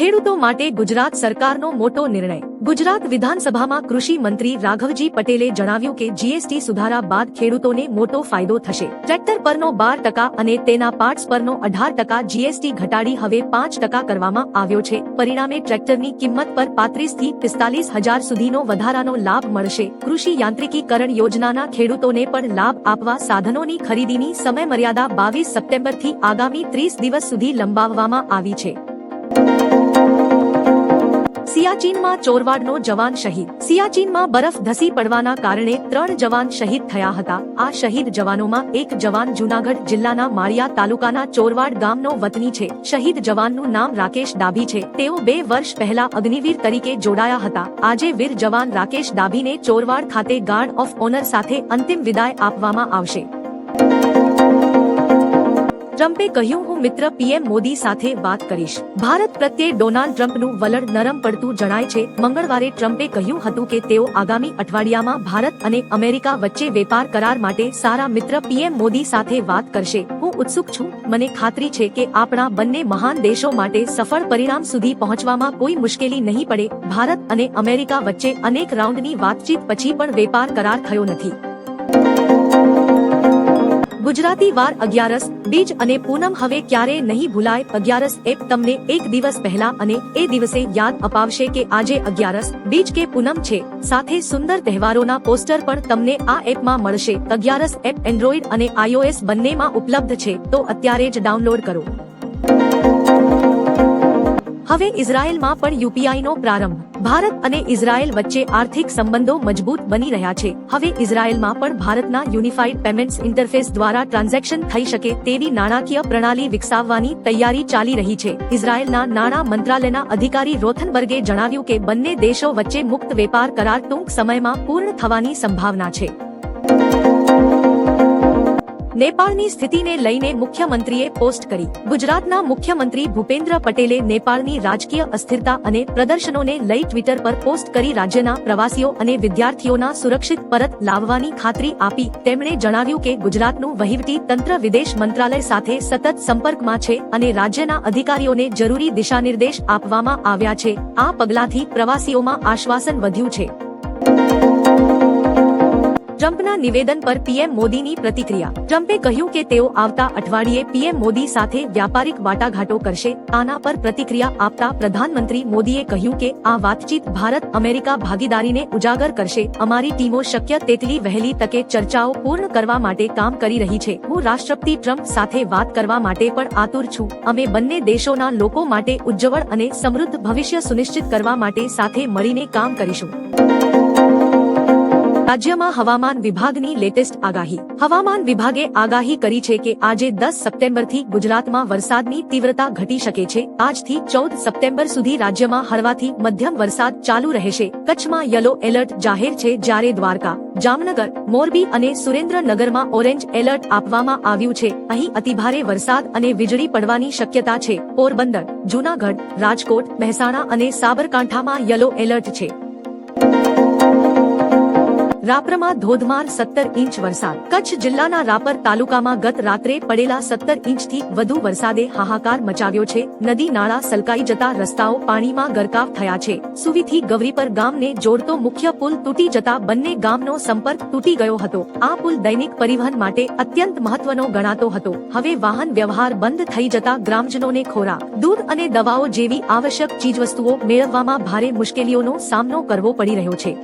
ખેડૂતો માટે ગુજરાત સરકારનો મોટો નિર્ણય. ગુજરાત વિધાનસભામાં કૃષિ મંત્રી રાઘવજી પટેલે જણાવ્યું કે જીએસટી સુધારા બાદ ખેડૂતોને મોટો ફાયદો થશે. ટ્રેક્ટર પરનો બાર ટકા અને તેના પાર્ટ્સ પરનો અઢાર ટકા જીએસટી ઘટાડી હવે પાંચ ટકા કરવામાં આવ્યો છે. પરિણામે ટ્રેક્ટરની કિંમત પર પાંત્રીસથી પિસ્તાલીસ હજાર સુધીનો વધારાનો લાભ મળશે. કૃષિ યાંત્રિકીકરણ યોજનાના ખેડૂતોને પણ લાભ આપવા સાધનોની ખરીદીની સમયમર્યાદા બાવીસ સપ્ટેમ્બરથી આગામી ત્રીસ દિવસ સુધી લંબાવવામાં આવી છે. સિયાચીનમાં ચોરવાડનો જવાન શહીદ. સિયાચીનમાં બરફ ધસી પડવાના કારણે ત્રણ જવાન શહીદ થયા હતા. આ શહીદ જવાનોમાં એક જવાન જૂનાગઢ જિલ્લાના માળિયા તાલુકાના ચોરવાડ ગામનો વતની છે. શહીદ જવાનનું નામ રાકેશ ડાભી છે. તેઓ બે વર્ષ પહેલા અગ્નિવીર તરીકે જોડાયા હતા. આજે વીર જવાન રાકેશ ડાભીને ચોરવાડ ખાતે ગાર્ડ ઓફ ઓનર સાથે અંતિમ વિદાય આપવામાં આવશે. ટ્રમ્પે કહ્યું, હું મિત્ર પીએમ મોદી સાથે વાત કરીશ. ભારત પ્રત્યે ડોનાલ્ડ ટ્રમ્પનું વલણ નરમ પડતું જણાય છે. મંગળવારે ટ્રમ્પે કહ્યું હતું કે તેઓ આગામી અઠવાડિયામાં ભારત અને અમેરિકા વચ્ચે વેપાર કરાર માટે સારા મિત્ર પીએમ મોદી સાથે વાત કરશે. હું ઉત્સુક છું. મને ખાતરી છે કે આપણા બંને મહાન દેશો માટે સફળ પરિણામ સુધી પહોંચવામાં કોઈ મુશ્કેલી નહીં પડે. ભારત અને અમેરિકા વચ્ચે અનેક રાઉન્ડની વાતચીત પછી પણ વેપાર કરાર થયો નથી. ગુજરાતી વાર અગિયારસ, બીજ અને પૂનમ હવે ક્યારે નહીં ભૂલાય? અગિયારસ એપ તમને એક દિવસ પહેલા અને એ દિવસે યાદ અપાવશે કે આજે અગિયારસ, બીજ કે પૂનમ છે. સાથે સુંદર તહેવારોના પોસ્ટર પણ તમને આ એપમાં મળશે. અગિયારસ એપ એન્ડ્રોઈડ અને આઈઓએસ બંનેમાં ઉપલબ્ધ છે, તો અત્યારે જ ડાઉનલોડ કરો. હવે ઇઝરાયેલમાં પણ યુપીઆઈનો પ્રારંભ. ભારત અને ઇઝરાયલ વચ્ચે આર્થિક સંબંધો મજબૂત બની રહ્યા છે. હવે ઇઝરાયલમાં પણ ભારતના યુનિફાઈડ પેમેન્ટ્સ ઇન્ટરફેસ દ્વારા ટ્રાન્ઝેક્શન થઈ શકે તેવી નાણાકીય પ્રણાલી વિકસાવવાની તૈયારી ચાલી રહી છે. ઇઝરાયલના નાણાં મંત્રાલયના અધિકારી રોથનબર્ગે જણાવ્યું કે બંને દેશો વચ્ચે મુક્ત વેપાર કરાર ટૂંક સમયમાં પૂર્ણ થવાની સંભાવના છે. નેપાળની સ્થિતિને લઈને મુખ્યમંત્રીએ પોસ્ટ કરી. ગુજરાતના મુખ્યમંત્રી ભૂપેન્દ્ર પટેલે નેપાળની રાજકીય અસ્થિરતા અને પ્રદર્શનોને લઈ ટ્વિટર પર પોસ્ટ કરી રાજ્યના પ્રવાસીઓ અને વિદ્યાર્થીઓના સુરક્ષિત પરત લાવવાની ખાતરી આપી. તેમણે જણાવ્યું કે ગુજરાતનું વહીવટી તંત્ર વિદેશ મંત્રાલય સાથે સતત સંપર્કમાં છે અને રાજ્યના અધિકારીઓને જરૂરી દિશાનિર્દેશ આપવામાં આવ્યા છે. આ પગલાંથી પ્રવાસીઓમાં આશ્વાસન વધ્યું છે. ટ્રમ્પના નિવેદન પર પીએમ મોદીની પ્રતિક્રિયા. ટ્રમ્પે કહ્યું કે તેઓ આવતા અઠવાડિયે પીએમ મોદી સાથે વ્યાપારિક વાટાઘાટો કરશે. આના પર પ્રતિક્રિયા આપતા પ્રધાનમંત્રી મોદીએ કહ્યું કે આ વાતચીત ભારત અમેરિકા ભાગીદારીને ઉજાગર કરશે. અમારી ટીમો શક્ય તેટલી વહેલી તકે ચર્ચાઓ પૂર્ણ કરવા માટે કામ કરી રહી છે. હું રાષ્ટ્રપતિ ટ્રમ્પ સાથે વાત કરવા માટે પણ આતુર છું. અમે બંને દેશોના લોકો માટે ઉજ્જવળ અને સમૃદ્ધ ભવિષ્ય સુનિશ્ચિત કરવા માટે સાથે મળીને કામ કરીશું. રાજ્યમાં હવામાન વિભાગની લેટેસ્ટ આગાહી. હવામાન વિભાગે આગાહી કરી છે કે આજે દસ સપ્ટેમ્બરથી ગુજરાતમાં વરસાદની તીવ્રતા ઘટી શકે છે. આજથી ચૌદ સપ્ટેમ્બર સુધી રાજ્યમાં હળવાથી મધ્યમ વરસાદ ચાલુ રહેશે. કચ્છમાં યલો એલર્ટ જાહેર છે જ્યારે દ્વારકા, જામનગર, મોરબી અને સુરેન્દ્રનગરમાં ઓરેન્જ એલર્ટ આપવામાં આવ્યું છે. અહીં અતિભારે વરસાદ અને વીજળી પડવાની શક્યતા છે. પોરબંદર, જૂનાગઢ, રાજકોટ, મહેસાણા અને સાબરકાંઠામાં યલો એલર્ટ છે. રાપરમાં ધોધમાર સત્તર ઇંચ વરસાદ. કચ્છ જિલ્લાના રાપર તાલુકામાં ગત રાત્રે પડેલા સત્તર ઇંચથી વધુ વરસાદે હાહાકાર મચાવ્યો છે. નદી નાળા સલકાઈ જતા રસ્તાઓ પાણીમાં ગરકાવ થયા છે. સુવીથી ગવરીપર ગામને જોડતો મુખ્ય પુલ તૂટી જતા બંને ગામનો સંપર્ક તૂટી ગયો હતો. આ પુલ દૈનિક પરિવહન માટે અત્યંત મહત્વનો ગણાતો હતો. હવે વાહન વ્યવહાર બંધ થઈ જતા ગ્રામજનોને ખોરાક દૂધ અને દવાઓ જેવી આવશ્યક ચીજવસ્તુઓ મેળવવામાં ભારે મુશ્કેલીઓનો સામનો કરવો પડી રહ્યો છે.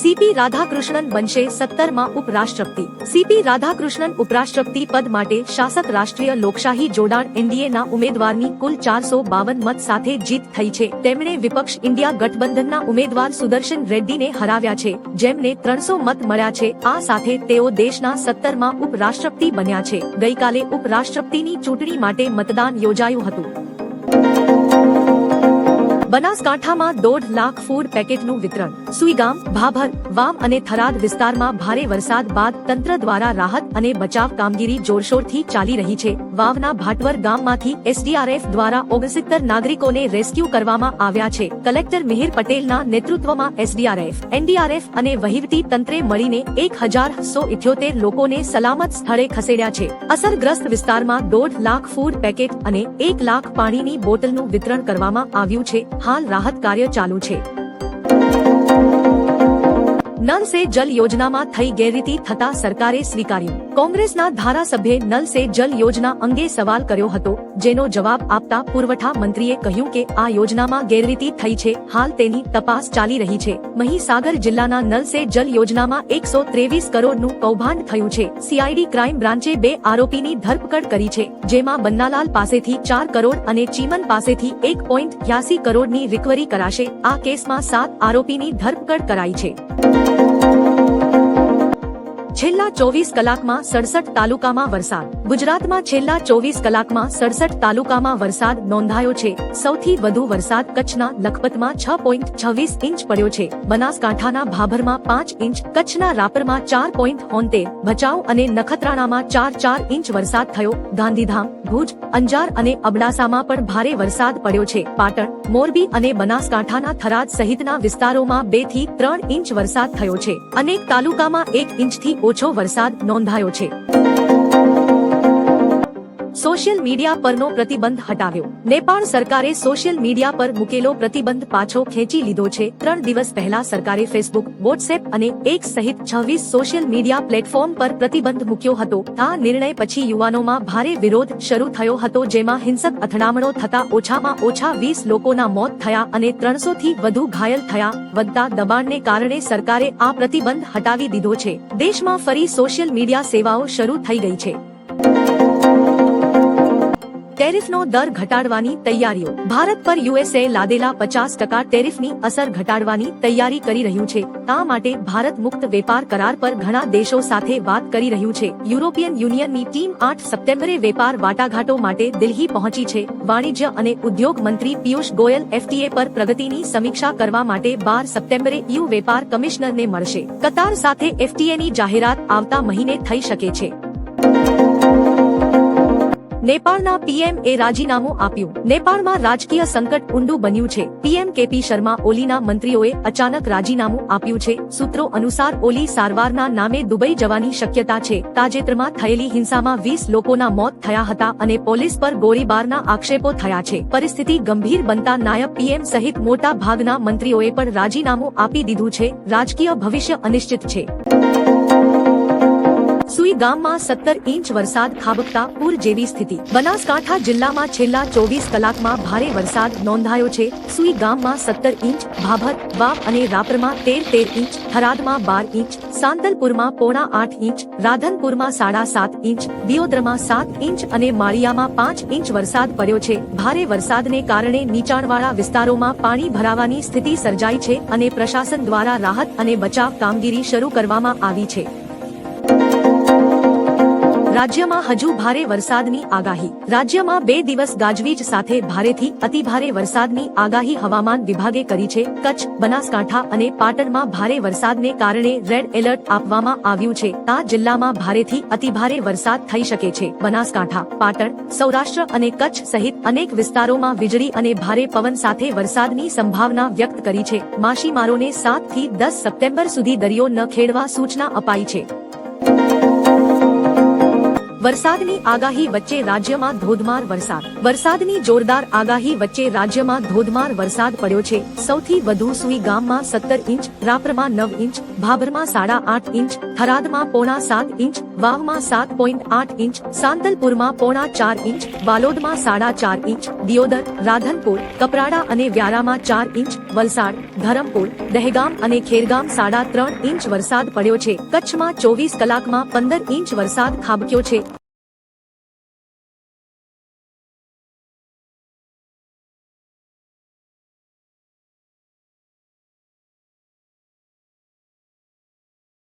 સીપી રાધાકૃષ્ણન બનશે સત્તરમાં ઉપરાષ્ટ્રપતિ. સીપી રાધાકૃષ્ણન ઉપરાષ્ટ્રપતિ પદ માટે શાસક રાષ્ટ્રીય લોકશાહી જોડાણ એનડીએના ઉમેદવારની કુલ ચારસો બાવન મત સાથે જીત થઈ છે. તેમણે વિપક્ષ ઇન્ડિયા ગઠબંધનના ઉમેદવાર સુદર્શન રેડ્ડીને હરાવ્યા છે, જેમને ત્રણસો મત મળ્યા છે. આ સાથે તેઓ દેશના સત્તરમાં ઉપરાષ્ટ્રપતિ બન્યા છે. ગઈકાલે ઉપરાષ્ટ્રપતિની ચૂંટણી માટે મતદાન યોજાયું હતું. બનાસકાંઠામાં દોઢ લાખ ફૂડ પેકેટનું વિતરણ. સુઈગામ, ભાભર, વામ અને થરાદ વિસ્તારમાં ભારે વરસાદ બાદ તંત્ર દ્વારા રાહત અને બચાવ કામગીરી જોરશોરથી ચાલી રહી છે. વાવના ભાટવર ગામમાંથી એસડીઆરએફ દ્વારા ઓગણસિત્તર નાગરિકોને રેસ્ક્યુ કરવામાં આવ્યા છે. કલેક્ટર મિહિર પટેલના નેતૃત્વમાં એસડીઆરએફ એનડીઆરએફ અને વહીવટી તંત્રે મળીને એક હજાર સો ઇઠ્યોતેર લોકોને સલામત સ્થળે ખસેડ્યા છે. અસરગ્રસ્ત વિસ્તારમાં દોઢ લાખ ફૂડ પેકેટ અને એક લાખ પાણીની બોટલનું વિતરણ કરવામાં આવ્યું છે. હાલ રાહત કાર્ય ચાલુ છે. નલ સે જલ યોજનામાં થઈ ગેરરીતિ થતા સરકારે સ્વીકાર્યું. કોંગ્રેસના ધારાસભ્યે નલ સે જલ યોજના અંગે સવાલ કર્યો હતો, જેનો જવાબ આપતા પુરવઠા મંત્રીએ કહ્યું કે આ યોજનામાં ગેરરીતિ થઈ છે, હાલ તેની તપાસ ચાલી રહી છે. મહીસાગર જિલ્લાના નલ સે જલ યોજનામાં એકસો ત્રેવીસ કરોડનું કૌભાંડ થયું છે. સીઆઈડી ક્રાઇમ બ્રાન્ચે બે આરોપીની ધરપકડ કરી છે, જેમાં બન્નાલાલ પાસેથી ચાર કરોડ અને ચીમન પાસેથી એક પોઈન્ટ કરોડની રિકવરી કરાશે. આ કેસમાં સાત આરોપીની ધરપકડ કરાઈ છે. છેલ્લા ચોવીસ કલાકમાં સડસઠ તાલુકામાં વરસાદ. ગુજરાતમાં છેલ્લા ચોવીસ કલાકમાં સડસઠ તાલુકામાં વરસાદ નોંધાયો છે. સૌથી વધુ વરસાદ કચ્છના લખપતમાં છ પોઈન્ટ છવ્વીસ ઇંચ પડ્યો છે. બનાસકાંઠાના ભાભરમાં પાંચ ઇંચ, કચ્છના રાપરમાં ચાર પોઈન્ટ હોંતેર ભચાઉ અને નખત્રાણામાં ચાર ચાર ઇંચ વરસાદ થયો. ગાંધીધામ, ભુજ, અંજાર અને અબડાસામાં પણ ભારે વરસાદ પડ્યો છે. પાટણ, મોરબી અને બનાસકાંઠાના થરાદ સહિતના વિસ્તારોમાં બેથી ત્રણ ઇંચ વરસાદ થયો છે. અનેક તાલુકામાં એક ઇંચથી ઓછો વરસાદ નોંધાયો છે. સોશિયલ મીડિયા પરનો પ્રતિબંધ હટાવ્યો. નેપાળ સરકારે સોશિયલ મીડિયા પર મૂકેલો પ્રતિબંધ પાછો ખેંચી લીધો છે. ત્રણ દિવસ પહેલા સરકારે ફેસબુક, વોટ્સએપ અને એક સહિત છવ્વીસ સોશિયલ મીડિયા પ્લેટફોર્મ પર પ્રતિબંધ મૂક્યો હતો. આ નિર્ણય પછી યુવાનોમાં ભારે વિરોધ શરૂ થયો હતો, જેમાં હિંસક અથડામણો થતા ઓછામાં ઓછા વીસ લોકોના મોત થયા અને ત્રણસો થી વધુ ઘાયલ થયા વધતા દબાણને કારણે સરકારે આ પ્રતિબંધ હટાવી દીધો છે. દેશમાં ફરી સોશિયલ મીડિયા સેવાઓ શરૂ થઈ ગઈ છે. ટેરિફનો દર ઘટાડવાની તૈયારીઓ. ભારત પર યુએસએ લાદેલા પચાસ ટકા ટેરિફની અસર ઘટાડવાની તૈયારી કરી રહ્યું છે. આ માટે ભારત મુક્ત વેપાર કરાર પર ઘણા દેશો સાથે વાત કરી રહ્યું છે. યુરોપિયન યુનિયનની ટીમ આઠ સપ્ટેમ્બરે વેપાર વાટાઘાટો માટે દિલ્હી પહોંચી છે. વાણિજ્ય અને ઉદ્યોગ મંત્રી પિયુષ ગોયલ એફટીએ પર પ્રગતિની સમીક્ષા કરવા માટે બાર સપ્ટેમ્બરે યુ વેપાર કમિશનરને મળશે. કતાર સાથે એફટીએની જાહેરાત આવતા મહિને થઈ શકે છે. નેપાળના પીએમ એ રાજીનામું આપ્યું. નેપાળમાં રાજકીય સંકટ ઊંડું બન્યું છે. પીએમ કેપી શર્મા ઓલીના મંત્રીઓએ અચાનક રાજીનામું આપ્યું છે. સૂત્રો અનુસાર ઓલી સારવારના નામે દુબઈ જવાની શક્યતા છે. તાજેતરમાં થયેલી હિંસામાં વીસ લોકોના મોત થયા હતા અને પોલીસ પર ગોળીબારના આક્ષેપો થયા છે. પરિસ્થિતિ ગંભીર બનતા નાયબ પીએમ સહિત મોટા ભાગના મંત્રીઓએ પણ રાજીનામું આપી દીધું છે. રાજકીય ભવિષ્ય અનિશ્ચિત છે. સુઈ ગામમાં સત્તર ઇંચ વરસાદ ખાબકતા પૂર જેવી સ્થિતિ. બનાસકાંઠા જિલ્લામાં છેલ્લા ચોવીસ કલાકમાં ભારે વરસાદ નોંધાયો છે. સુઈ ગામમાં સત્તર ઇંચ, ભાભર, વાવ અને રાપરમાં તેર તેર ઇંચ, થરાદમાં બાર ઇંચ, સાંતલપુરમાં પોણા આઠ ઇંચ, રાધનપુરમાં સાડા સાત ઇંચ, દિયોદરમાં સાત ઇંચ અને માળિયામાં પાંચ ઇંચ વરસાદ પડ્યો છે. ભારે વરસાદને કારણે નીચાણવાળા વિસ્તારોમાં પાણી ભરાવાની સ્થિતિ સર્જાઈ છે અને પ્રશાસન દ્વારા રાહત અને બચાવ કામગીરી શરૂ કરવામાં આવી છે. રાજ્યમાં હજુ ભારે વરસાદની આગાહી. રાજ્યમાં બે દિવસ ગાજવીજ સાથે ભારેથી અતિભારે વરસાદની આગાહી હવામાન વિભાગે કરી છે. કચ્છ, બનાસકાંઠા અને પાટણમાં ભારે વરસાદને કારણે રેડ એલર્ટ આપવામાં આવ્યું છે. આ જિલ્લામાં ભારેથી અતિભારે વરસાદ થઈ શકે છે. બનાસકાંઠા, પાટણ, સૌરાષ્ટ્ર અને કચ્છ સહિત અનેક વિસ્તારોમાં વીજળી અને ભારે પવન સાથે વરસાદની સંભાવના વ્યક્ત કરી છે. માછીમારોને સાતથી દસ સપ્ટેમ્બર સુધી દરિયો ન ખેડવા સૂચના અપાઈ છે. વરસાદની આગાહી વચ્ચે રાજ્યમાં ધોધમાર વરસાદ. વરસાદની જોરદાર આગાહી વચ્ચે રાજ્યમાં ધોધમાર વરસાદ પડ્યો છે. સૌથી વધુ સુઈ ગામમાં સત્તર ઇંચ, રાપરમાં નવ ઇંચ, ભાભરમાં સાડા આઠ ઇંચ, થરાદમાં પોણા સાત ઇંચ, વાવમાં સાત પોઈન્ટ આઠ ઇંચ, સાંતલપુરમાં પોણા ચાર ઇંચ વાલોદમાં સાડા ચાર ઇંચ, દિયોદર, રાધનપુર, કપરાડા અને વ્યારામાં ચાર ઇંચ, વલસાડ, ધરમપુર, દહેગામ અને ખેરગામ સાડા ત્રણ ઇંચ વરસાદ પડ્યો છે. કચ્છમાં ચોવીસ કલાકમાં પંદર ઇંચ વરસાદ ખાબક્યો છે.